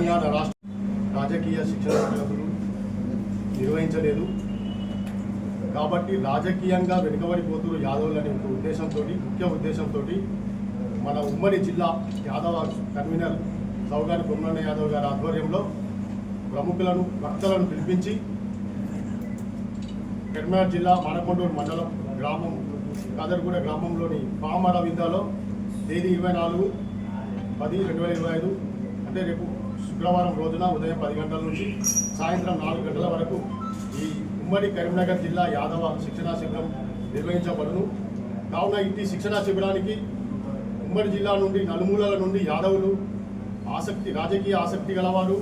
తెలంగాణ రాష్ట్ర రాజకీయ శిక్షణ తరగతులు నిర్వహించలేదు. కాబట్టి రాజకీయంగా వెనుకబడిపోతున్న యాదవులనే ఒక ఉద్దేశంతో ముఖ్య ఉద్దేశంతో మన ఉమ్మడి జిల్లా యాదవ కన్వీనర్ సౌగాని బొమ్మన్న యాదవ్ గారి ఆధ్వర్యంలో ప్రముఖులను భక్తలను పిలిపించి కరీంనగర్ జిల్లా మనకొండూరు మండలం గ్రామం కాదర్గూడ గ్రామంలోని పామర విద్యాలో తేదీ ఇరవై నాలుగు పది రెండు వేల ఇరవై ఐదు అంటే రేపు శుక్రవారం రోజున ఉదయం పది గంటల నుంచి సాయంత్రం నాలుగు గంటల వరకు ఈ ఉమ్మడి కరీంనగర్ జిల్లా యాదవ శిక్షణా శిబిరం నిర్వహించబడును. కావున ఇట్టి శిక్షణా శిబిరానికి ఉమ్మడి జిల్లా నుండి నలుమూలల నుండి యాదవులు ఆసక్తి రాజకీయ ఆసక్తి గలవారు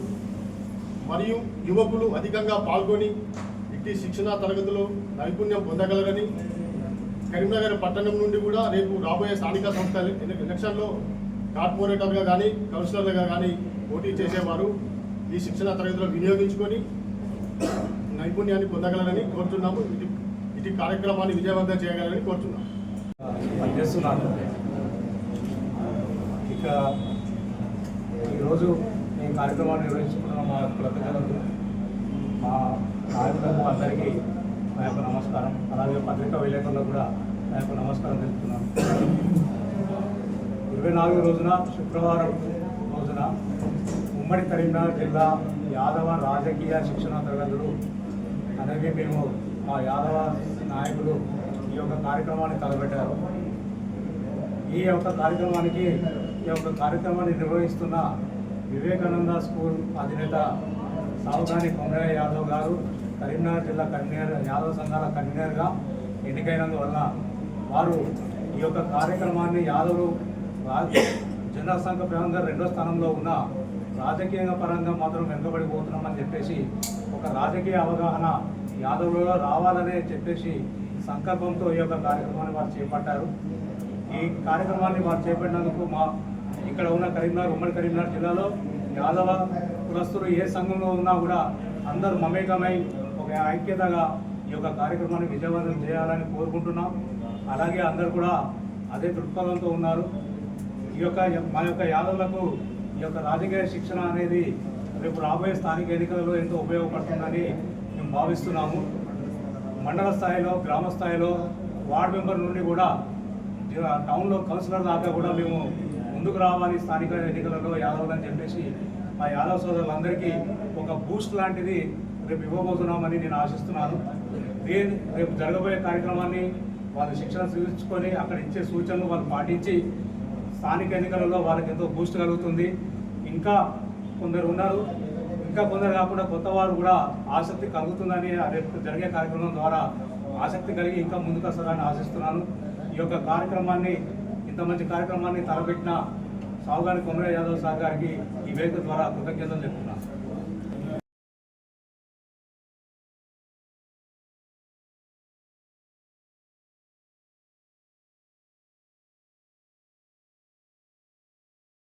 మరియు యువకులు అధికంగా పాల్గొని ఇట్టి శిక్షణా తరగతిలో నైపుణ్యం పొందగలరని కరీంనగర్ పట్టణం నుండి కూడా రేపు రాబోయే స్థానిక సంస్థల ఎలక్షన్లో కార్పొరేటర్గా కానీ కౌన్సిలర్గా కానీ పోటీ చేసేవారు ఈ శిక్షణ తరగతిలో వినియోగించుకొని నైపుణ్యాన్ని పొందగలరని కోరుతున్నాము. ఇటు ఇటు కార్యక్రమాన్ని విజయవంతం చేయగలరని కోరుతున్నాము. పనిచేస్తున్నాను. ఇక ఈరోజు ఈ కార్యక్రమాన్ని నిర్వహించుకున్న మా కుల మా కార్యక్రమం అందరికీ నా యొక్క నమస్కారం. అలాగే పత్రికా విలేకరులకు కూడా నా యొక్క నమస్కారం తెలుపుతున్నాను. ఇరవై నాలుగు రోజున శుక్రవారం రోజున ఉమ్మడి కరీంనగర్ జిల్లా యాదవ రాజకీయ శిక్షణ తరగతులు అలాగే మేము మా యాదవ నాయకులు ఈ యొక్క కార్యక్రమాన్ని తలపెట్టారు. ఈ యొక్క కార్యక్రమానికి ఈ యొక్క కార్యక్రమాన్ని నిర్వహిస్తున్న వివేకానంద స్కూల్ అధినేత సావధాని కొమరయ్య యాదవ్ గారు కరీంనగర్ జిల్లా కన్వీనర్ యాదవ్ సంఘాల కన్వీనర్గా ఎన్నికైనందువల్ల వారు ఈ యొక్క కార్యక్రమాన్ని యాదవులు జనరల్ సంఘ పరంగా రెండో స్థానంలో ఉన్న రాజకీయ పరంగా మాత్రం వెనుకబడిపోతున్నామని చెప్పేసి ఒక రాజకీయ అవగాహన యాదవులలో రావాలనే చెప్పేసి సంకల్పంతో ఈ యొక్క కార్యక్రమాన్ని వారు చేపట్టారు. ఈ కార్యక్రమాన్ని వారు చేపట్టినందుకు మా ఇక్కడ ఉన్న కరీంనగర్ ఉమ్మడి కరీంనగర్ జిల్లాలో యాదవ కులస్తులు ఏ సంఘంలో ఉన్నా కూడా అందరూ మమేకమై ఒక ఐక్యతగా ఈ యొక్క కార్యక్రమాన్ని విజయవంతం చేయాలని కోరుకుంటున్నాం. అలాగే అందరు కూడా అదే దృక్పథంతో ఉన్నారు. ఈ యొక్క మా యొక్క యాదవులకు ఈ యొక్క రాజకీయ శిక్షణ అనేది రేపు రాబోయే స్థానిక ఎన్నికలలో ఎంతో ఉపయోగపడుతుందని మేము భావిస్తున్నాము. మండల స్థాయిలో గ్రామ స్థాయిలో వార్డు మెంబర్ నుండి కూడా టౌన్లో కౌన్సిలర్ దాకా కూడా మేము ముందుకు రావాలి స్థానిక ఎన్నికలలో యాదవులు అని చెప్పేసి మా యాదవ సోదరులందరికీ ఒక బూస్ట్ లాంటిది రేపు ఇవ్వబోతున్నామని నేను ఆశిస్తున్నాను. దీని రేపు జరగబోయే కార్యక్రమాన్ని వాళ్ళు శిక్షణ చూపించుకొని అక్కడ ఇచ్చే సూచనలు వాళ్ళు పాటించి స్థానిక ఎన్నికలలో వాళ్ళకి ఎంతో బూస్ట్ కలుగుతుంది. ఇంకా కొందరు ఉన్నారు. ఇంకా కొందరు కాకుండా కొత్త వారు కూడా ఆసక్తి కలుగుతుందని రేపు జరిగే కార్యక్రమం ద్వారా ఆసక్తి కలిగి ఇంకా ముందుకు వస్తారని ఆశిస్తున్నాను. ఈ యొక్క కార్యక్రమాన్ని ఇంత మంచి కార్యక్రమాన్ని తలపెట్టిన సావుగారి కొమరే యాదవ్ సార్ గారికి ఈ వేదిక ద్వారా కృతజ్ఞతలు చెప్తున్నాను.